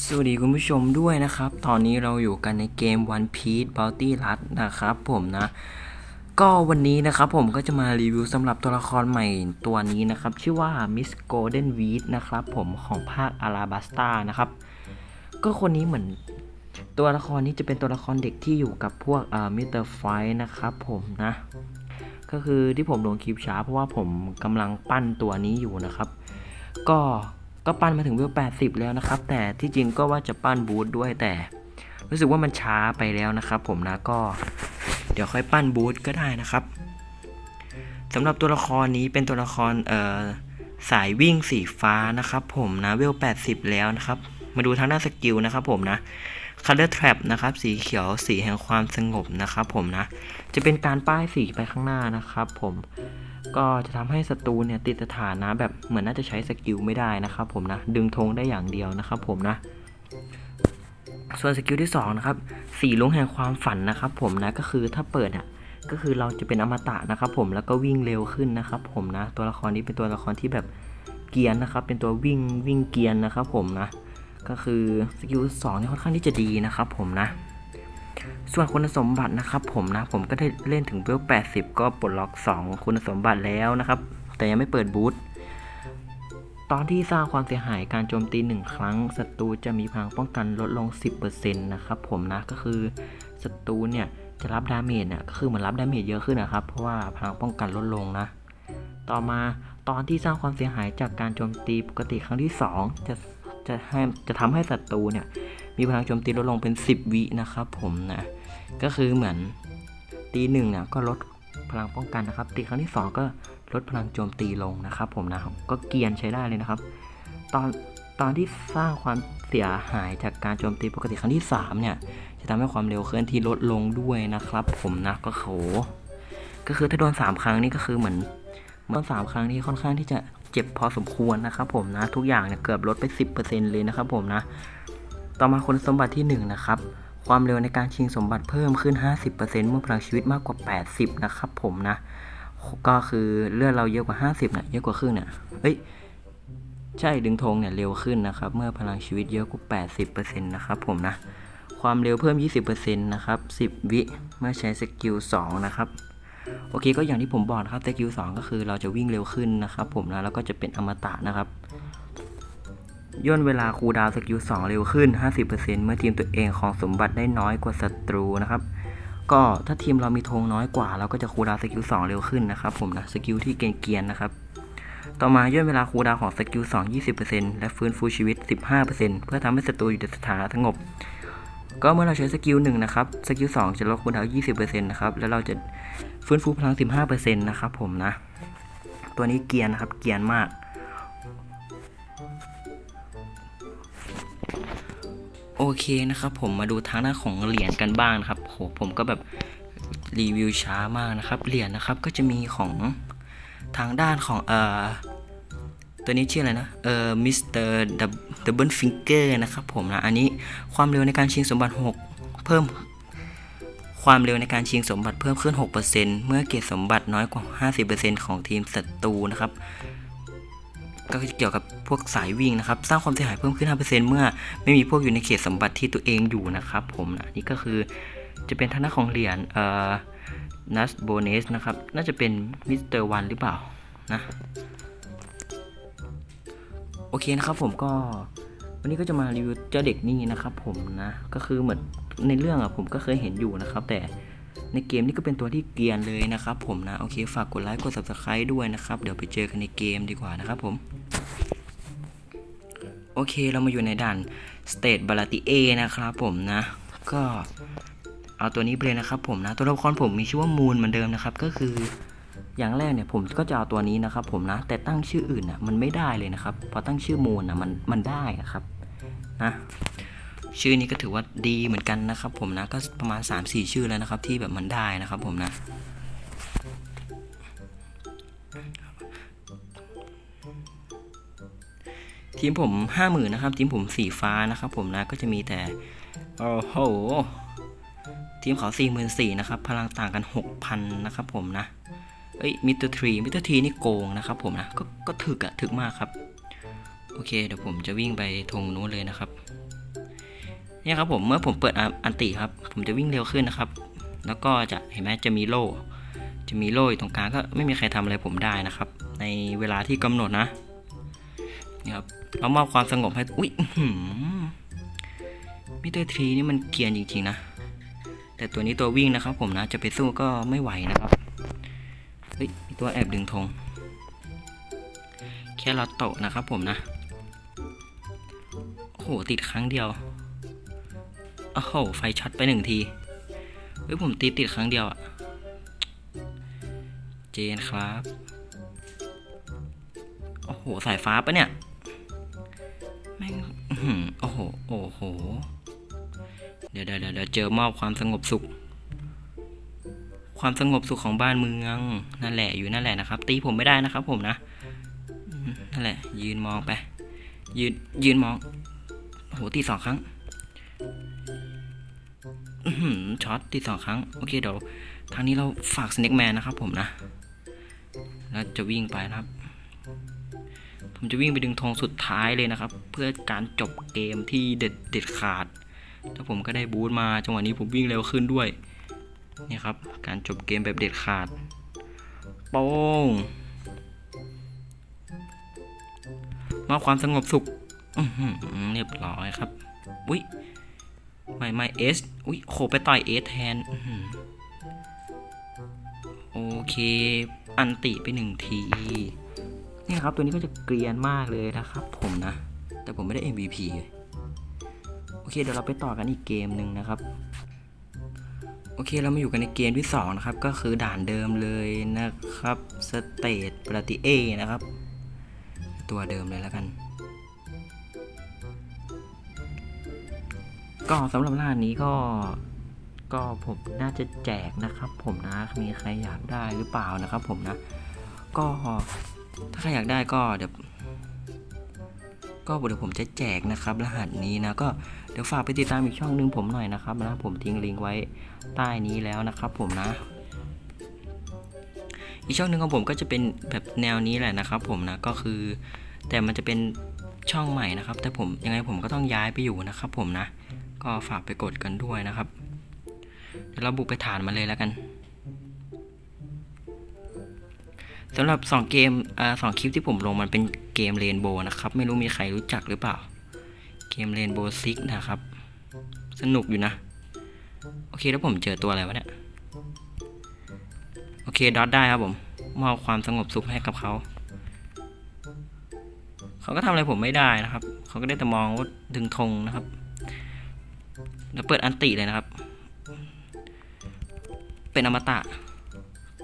สวัสดีคุณผู้ชมด้วยนะครับ ตอนนี้เราอยู่กันในเกม One Piece Bounty Run นะครับผมนะ ก็วันนี้นะครับผมก็จะมารีวิวสำหรับตัวละครใหม่ตัวนี้นะครับ ชื่อว่า Miss Golden Wheat นะครับผมของภาค Alabasta นะครับ ก็คนนี้เหมือนตัวละครนี้จะเป็นตัวละครเด็กที่อยู่กับพวกเอ่อมิสเตอร์ไฟนะครับผมนะ ก็คือที่ผมลงคลิปช้าเพราะว่าผมกำลังปั้นตัวนี้อยู่นะครับ ก็ ก็ปั้นมาถึงเวล80 แล้วนะครับ แต่ที่จริงก็ว่าจะปั้นบูทด้วยแต่ รู้สึกว่ามันช้าไปแล้วนะครับ ผมนะก็ เดี๋ยวค่อยปั้นบูทก็ได้นะครับสำหรับตัวละครนี้เป็นตัวละครเอ่อสายวิ่งสีฟ้านะครับผมนะเวล 80 แล้วนะครับ มาดูทางด้านสกิลนะครับผมนะ Color Trap นะครับ สีเขียวสีแห่งความสงบนะครับผมนะ จะเป็นการป้ายสีไปข้างหน้านะครับผม ก็จะทำให้ศัตรูเนี่ยติดสถานะแบบเหมือนน่าจะใช้สกิลไม่ได้นะครับผมนะ ดึงธงได้อย่างเดียวนะครับผมนะ ส่วนสกิลที่สองนะครับสีลุงแห่งความฝันนะครับผมนะก็คือถ้าเปิดอะก็คือเราจะเป็นอมตะนะครับผมแล้วก็วิ่งเร็วขึ้นนะครับผมนะ ตัวละครนี้เป็นตัวละครที่แบบเกียนนะครับเป็นตัววิ่งวิ่งเกียนนะครับผมนะก็คือสกิลสองนี่ค่อนข้างที่จะดีนะครับผมนะ ส่วนคุณสมบัตินะครับผมนะผมก็ได้เล่นถึงเวล80 ก็ปลดล็อก 2 คุณสมบัติแล้วนะครับ แต่ยังไม่เปิดบูทตอนที่สร้างความเสียหายการโจมตี 1 ครั้งศัตรูจะมีพลังป้องกันลดลง 10%นะครับผมนะก็คือศัตรูเนี่ยจะรับดาเมจเนี่ยก็คือเหมือนรับดาเมจเยอะขึ้นนะครับ เพราะว่าพลังป้องกันลดลงนะ ต่อมาตอนที่สร้างความเสียหายจากการโจมตีปกติครั้งที่ 2 จะจะให้จะทำให้ศัตรูเนี่ย มีพลังโจมตีลดลงเป็น 10 วินะครับผมนะก็คือเหมือนตีหนึ่งเนี่ยก็ลดพลังป้องกันนะครับ ตีครั้งที่ 2 ก็ลดพลังโจมตีลงนะครับ ผมนะก็เกียนใช้ได้เลยนะครับ ตอนตอนที่สร้างความเสียหายจากการโจมตีปกติครั้งที่3เนี่ยจะทำให้ความเร็วเคลื่อนที่ลดลงด้วยนะครับ ผมนะก็โหก็คือถ้าโดน 3 ครั้งนี่ก็คือเหมือนเมื่อสามครั้งนี้ค่อนข้างที่จะเจ็บพอสมควรนะครับผมนะ ทุกอย่างเนี่ยเกือบลดไป 10%เลยนะครับผมนะ ต่อมาคุณสมบัติที่1นะครับความเร็วในการชิงสมบัติเพิ่มขึ้น 50%เมื่อพลังชีวิตมากกว่า 80 นะครับผมนะ ก็คือเลือดเราเยอะกว่า 50เนี่ยเยอะกว่าครึ่งเนี่ยเฮ้ยใช่ดึงธงเนี่ยเร็วขึ้นนะครับ เมื่อพลังชีวิตเยอะกว่า 80%นะครับผมนะ ความเร็วเพิ่ม 20%นะครับ 10 วิเมื่อใช้สกิล 2 นะครับ โอเคก็อย่างที่ผมบอกนะครับสกิล 2 ก็คือเราจะวิ่งเร็วขึ้นนะครับผมนะแล้วก็จะเป็นอมตะนะครับ ย่นเวลาคูดาวสกิล2เร็วขึ้น 50%เมื่อทีมตัวเองของสมบัติได้น้อยกว่าศัตรูนะครับ ก็ถ้าทีมเรามีธงน้อยกว่า เราก็จะคูดาวสกิล2เร็วขึ้นนะครับผมนะสกิลที่เกียนๆนะครับ ต่อมาย่นเวลาคูดาวของสกิล2 20%และฟื้นฟูชีวิต 15%เพื่อทำให้ศัตรูอยู่ในสถานะสงบ ก็เมื่อเราใช้สกิล1นะครับสกิล2จะลดคูดาว 20%นะครับแล้วเราจะฟื้นฟูพลัง 15%นะครับผมนะ ตัวนี้เกียนนะครับเกียนมาก โอเคนะครับผมมาดูทางหน้านของเหรียญกันบ้างนะครับโหผมก็แบบรีวิวช้ามากนะครับเหรียญนะครับก็จะมีของทางด้านของเอ่อตัวนี้ชื่ออะไรนะ เอ่อ มิสเตอร์ดับเบิลฟิงเกอร์นะครับผมนะ อันนี้ความเร็วในการชิงสมบัติ 6 เพิ่ม ความเร็วในการชิงสมบัติเพิ่มขึ้น 6%เมื่อเกรดสมบัติน้อยกว่า 50%ของทีมศัตรูนะครับ ก็เกี่ยวกับพวกสายวิ่งนะครับ สร้างความเสียหายเพิ่มขึ้น 5%เมื่อไม่มีพวกอยู่ในเขตสมบัติที่ตัวเองอยู่นะครับผมนะนี่ก็คือจะเป็นทางด้านของเหรียญเอ่อนัสโบเนสนะครับ น่าจะเป็นมิสเตอร์วันหรือเปล่านะโอเคนะครับผมก็วันนี้ก็จะมารีวิวเจ้าเด็กนี่นะครับผมนะ ก็คือเหมือนในเรื่องอะผมก็เคยเห็นอยู่นะครับ แต่ ในเกมนี่ก็เป็นตัวที่เกรียนเลยนะครับผมนะ โอเค ฝากกดไลค์กด subscribe ด้วยนะครับ เดี๋ยวไปเจอกันในเกมดีกว่านะครับผม โอเคเรามาอยู่ในด่าน State b a l a t i A นะครับผมนะ ก็เอาตัวนี้ไปเลยนะครับผมนะ ตัวละครผมมีชื่อว่ามูนเหมือนเดิมนะครับก็คืออย่างแรกเนี่ยผมก็จะเอาตัวนี้นะครับผมนะ แต่ตั้งชื่ออื่นอะมันไม่ได้เลยนะครับพอตั้งชื่อมูนอะมันมันได้นะครับนะ ชื่อนี้ก็ถือว่าดีเหมือนกันนะครับ ผมนะก็ประมาณ 3-4 ชื่อแล้วนะครับ ที่แบบมันได้นะครับ ผมนะทีมผมห้าหมื่นนะครับทีมผมสีฟ้านะครับ ผมนะก็จะมีแต่โอ้โหทีมเขาสี่หมื่นสี่นะครับพลังต่างกันหกพันนะครับ ผมนะเอ้ยมิสเตอร์ทรีมิสเตอร์ทรีนี่โกงนะครับ ผมนะก็ก็ถึกอะถึกมากครับ โอเค เดี๋ยวผมจะวิ่งไปธงนู้นเลยนะครับ เนี่ยครับผมเมื่อผมเปิดอันติครับ ผมจะวิ่งเร็วขึ้นนะครับ แล้วก็จะเห็นไหมจะมีโล่ จะมีโล่อยู่ตรงกลางก็ไม่มีใครทำอะไรผมได้นะครับ ในเวลาที่กำหนดนะนี่ครับเรามอบความสงบให้อุ้ยมิเตอร์ทรีนี่มันเกียนจริงๆนะ แต่ตัวนี้ตัววิ่งนะครับ ผมนะจะไปสู้ก็ไม่ไหวนะครับเฮ้ยมีตัวแอบดึงธงแค่เราโตะนะครับผมนะโอ้โหติดครั้งเดียว โอ้โห ไฟช็อตไปหนึ่งที เฮ้ย ผมตีติดครั้งเดียวอะเจนครับ โอ้โห สายฟ้าปะเนี่ย แม่งโอ้โห โอ้โห เดี๋ยวเดี๋ยวเดี๋ยวเจอมอบความสงบสุข ความสงบสุขของบ้านเมือง นั่นแหละ อยู่นั่นแหละนะครับ ตีผมไม่ได้นะครับผมนะ นั่นแหละ ยืนมองไป ยืน ยืนมอง โอ้โห ตีสองครั้ง ช็อตตีสองครั้ง โอเคเดี๋ยวทางนี้เราฝากสเน็กแมนนะครับผมนะ แล้วจะวิ่งไปนะครับ ผมจะวิ่งไปดึงธงสุดท้ายเลยนะครับ เพื่อการจบเกมที่เด็ดเด็ดขาด แล้วผมก็ได้บูทมาจังหวะนี้ผมวิ่งเร็วขึ้นด้วย นี่ครับ การจบเกมแบบเด็ดขาดโป้งมอบความสงบสุขเรียบร้อยครับ อุ้ย ไม่ไม่เอสอุ้ยโคไปต่อยเอสแทนโอเค อันติไปหนึ่งทีนี่ครับตัวนี้ก็จะเกรียนมากเลยนะครับผมนะ แต่ผมไม่ได้ MVP โอเคเดี๋ยวเราไปต่อกันอีกเกมหนึ่งนะครับ โอเคเรามาอยู่กันในเกมที่ 2 นะครับ ก็คือด่านเดิมเลยนะครับสเตทปรติเอนะครับ ตัวเดิมเลยแล้วกัน ก็สำหรับร้านนี้ก็ก็ผมน่าจะแจกนะครับ ผมนะมีใครอยากได้หรือเปล่านะครับ ผมนะ ก็ถ้าใครอยากได้ก็เดี๋ยวก็เดี๋ยวผมจะแจกนะครับ รหัสนี้นะก็เดี๋ยวฝากไปติดตามอีกช่องหนึงผมหน่อยนะครับนะผมทิ้งลิงก์ไว้ใต้นี้แล้วนะครับ ผมนะ อีกช่องหนึ่งของผมก็จะเป็นแบบแนวนี้แหละนะครับ ผมนะก็คือ แต่มันจะเป็นช่องใหม่นะครับ แต่ผมยังไงผมก็ต้องย้ายไปอยู่นะครับ ผมนะ ก็ฝากไปกดกันด้วยนะครับ เดี๋ยวเราบุกไปฐานมาเลยแล้วกันสำหรับ 2 เกมอ่าสองคลิปที่ผมลงมันเป็นเกมเรนโบว์นะครับ ไม่รู้มีใครรู้จักหรือเปล่า เกมเรนโบว์ซิกนะครับ สนุกอยู่นะ โอเคแล้วผมเจอตัวอะไรวะเนี่ย โอเคดอทได้ครับผมมอบความสงบสุขให้กับเขา เขาก็ทำอะไรผมไม่ได้นะครับ เขาก็ได้แต่มองว่าดึงธงนะครับ แล้วเปิดอันติเลยนะครับ เป็นอมตะ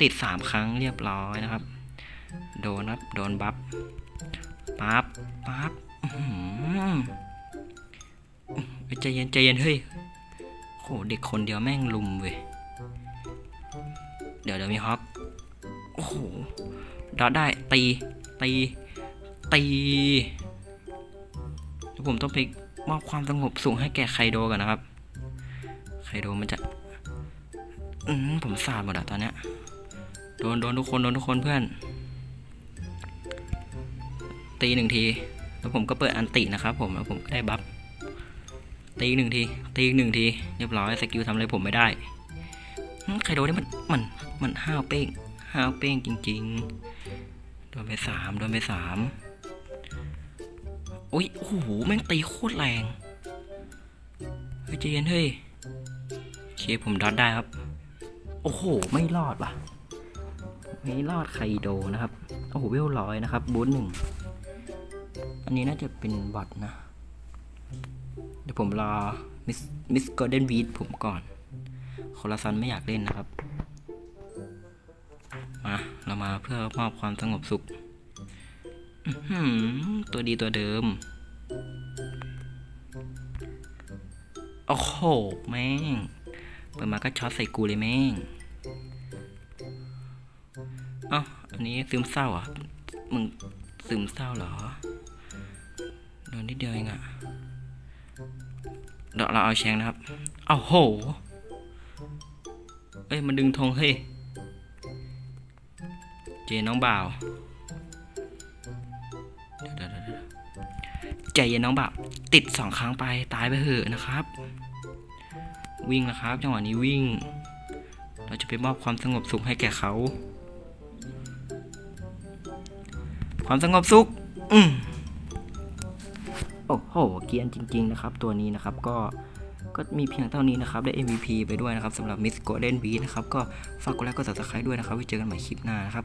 ติดสามครั้งเรียบร้อยนะครับ โดนครับ โดนบัฟปั๊บปั๊บใจเย็นใจเย็นเฮ้ยโหเด็กคนเดียวแม่งลุมเว้ย เดี๋ยวเดี๋ยวมีฮอกโอ้โหดอได้ตีตีตีผมต้องไป มอบความสงบสุขให้แก่ไคโดก่อนนะครับ ไคโดมันจะ อืมผมสาดหมดอะตอนเนี้ย โดนโดนทุกคนโดนทุกคนเพื่อน ตีหนึ่งที แล้วผมก็เปิดอันตินะครับผมแล้วผมก็ได้บัฟ ตีหนึ่งที ตีอีกหนึ่งที เรียบร้อยสกิลทำอะไรผมไม่ได้ไคโดนี่มันมันมันห้าวเป้งห้าวเป้งจริง ๆ โดนไปสามโดนไปสาม อ้ยโอ้โหแม่งตีโคตรแรงเฮ้ยใจเย็นเฮ้ยโอเคผมดอทได้ครับ โอ้โห ไม่รอดว่ะ ไม่รอดไคโดนะครับ โอ้โหเวลร้อยนะครับบูทหนึ่งอันนี้น่าจะเป็นบอทนะ เดี๋ยวผมรอมิสมิสกอร์เดนวีดผมก่อนโคลาซันไม่อยากเล่นนะครับ มา เรามาเพื่อมอบความสงบสุข ตัวดีตัวเดิม โอ้โห แม่ง เปิดมาก็ช็อตใส่กูเลยแม่ง เอ้า อันนี้ซึมเศร้าอะ มึงซึมเศร้าเหรอ โดนนิดเดียวเองอะเดี๋ยวเราเอาแชงนะครับ เอาโห เอ้ย มันดึงธงเฮ้ย เจน้องบ่าว ใจเย็นน้องบ่าวใจติดสองครั้งไปตายไปเหอะนะครับ วิ่งนะครับจังหวะนี้วิ่ง เราจะไปมอบความสงบสุขให้แก่เขา ความสงบสุข อืมโอ้โหเกียนจริง ๆ นะครับ ตัวนี้นะครับก็ก็มีเพียงเท่านี้นะครับ ได้ MVP ไปด้วยนะครับสำหรับ Miss Golden Beat นะครับ ก็ฝากกดไลค์กด subscribe ด้วยนะครับ ไว้เจอกันใหม่คลิปหน้านะครับ